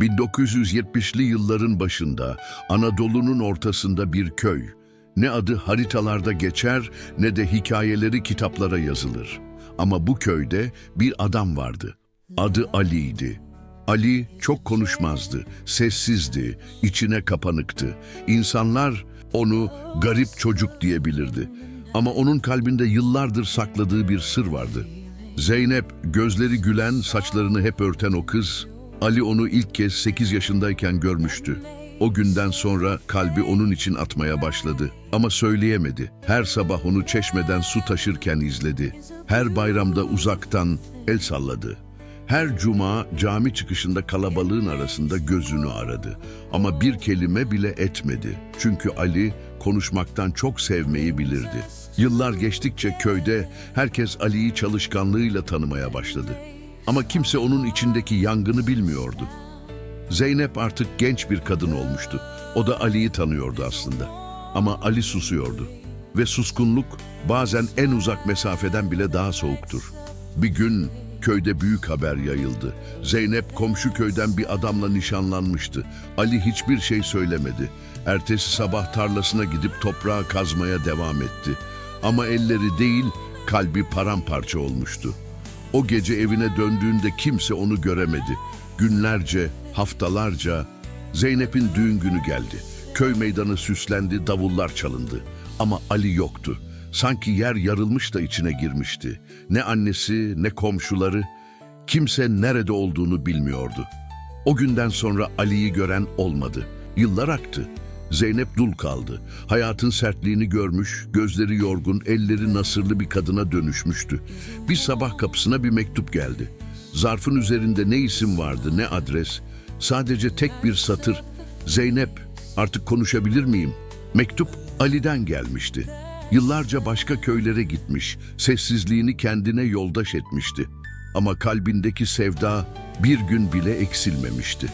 1970'li yılların başında Anadolu'nun ortasında bir köy. Ne adı haritalarda geçer ne de hikayeleri kitaplara yazılır. Ama bu köyde bir adam vardı. Adı Ali'ydi. Ali çok konuşmazdı, sessizdi, içine kapanıktı. İnsanlar onu garip çocuk diyebilirdi. Ama onun kalbinde yıllardır sakladığı bir sır vardı. Zeynep, gözleri gülen, saçlarını hep örten o kız, Ali onu ilk kez 8 yaşındayken görmüştü. O günden sonra kalbi onun için atmaya başladı. Ama söyleyemedi. Her sabah onu çeşmeden su taşırken izledi. Her bayramda uzaktan el salladı. Her cuma cami çıkışında kalabalığın arasında gözünü aradı. Ama bir kelime bile etmedi. Çünkü Ali konuşmaktan çok sevmeyi bilirdi. Yıllar geçtikçe köyde herkes Ali'yi çalışkanlığıyla tanımaya başladı. Ama kimse onun içindeki yangını bilmiyordu. Zeynep artık genç bir kadın olmuştu. O da Ali'yi tanıyordu aslında. Ama Ali susuyordu. Ve suskunluk bazen en uzak mesafeden bile daha soğuktur. Bir gün köyde büyük haber yayıldı. Zeynep komşu köyden bir adamla nişanlanmıştı. Ali hiçbir şey söylemedi. Ertesi sabah tarlasına gidip toprağı kazmaya devam etti. Ama elleri değil, kalbi paramparça olmuştu. O gece evine döndüğünde kimse onu göremedi. Günlerce, haftalarca Zeynep'in düğün günü geldi. Köy meydanı süslendi, davullar çalındı. Ama Ali yoktu. Sanki yer yarılmış da içine girmişti. Ne annesi, ne komşuları, kimse nerede olduğunu bilmiyordu. O günden sonra Ali'yi gören olmadı. Yıllar aktı. Zeynep dul kaldı. Hayatın sertliğini görmüş, gözleri yorgun, elleri nasırlı bir kadına dönüşmüştü. Bir sabah kapısına bir mektup geldi. Zarfın üzerinde ne isim vardı, ne adres. Sadece tek bir satır. Zeynep, artık konuşabilir miyim? Mektup Ali'den gelmişti. Yıllarca başka köylere gitmiş, sessizliğini kendine yoldaş etmişti. Ama kalbindeki sevda bir gün bile eksilmemişti.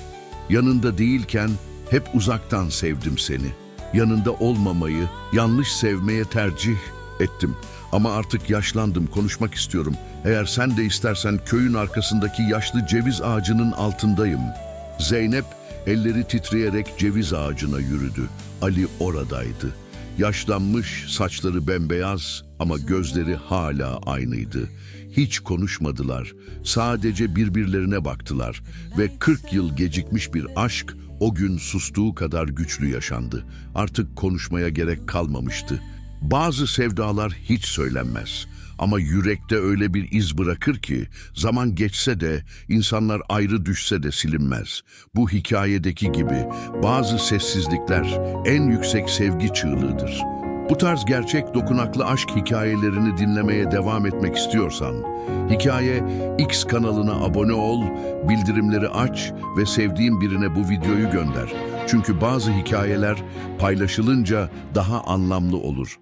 Yanında değilken hep uzaktan sevdim seni. Yanında olmamayı, yanlış sevmeye tercih ettim. Ama artık yaşlandım, konuşmak istiyorum. Eğer sen de istersen köyün arkasındaki yaşlı ceviz ağacının altındayım. Zeynep elleri titreyerek ceviz ağacına yürüdü. Ali oradaydı. Yaşlanmış, saçları bembeyaz ama gözleri hala aynıydı. Hiç konuşmadılar. Sadece birbirlerine baktılar ve 40 yıl gecikmiş bir aşk o gün sustuğu kadar güçlü yaşandı. Artık konuşmaya gerek kalmamıştı. Bazı sevdalar hiç söylenmez. Ama yürekte öyle bir iz bırakır ki zaman geçse de insanlar ayrı düşse de silinmez. Bu hikayedeki gibi bazı sessizlikler en yüksek sevgi çığlığıdır. Bu tarz gerçek dokunaklı aşk hikayelerini dinlemeye devam etmek istiyorsan, Hikaye X kanalına abone ol, bildirimleri aç ve sevdiğin birine bu videoyu gönder. Çünkü bazı hikayeler paylaşılınca daha anlamlı olur.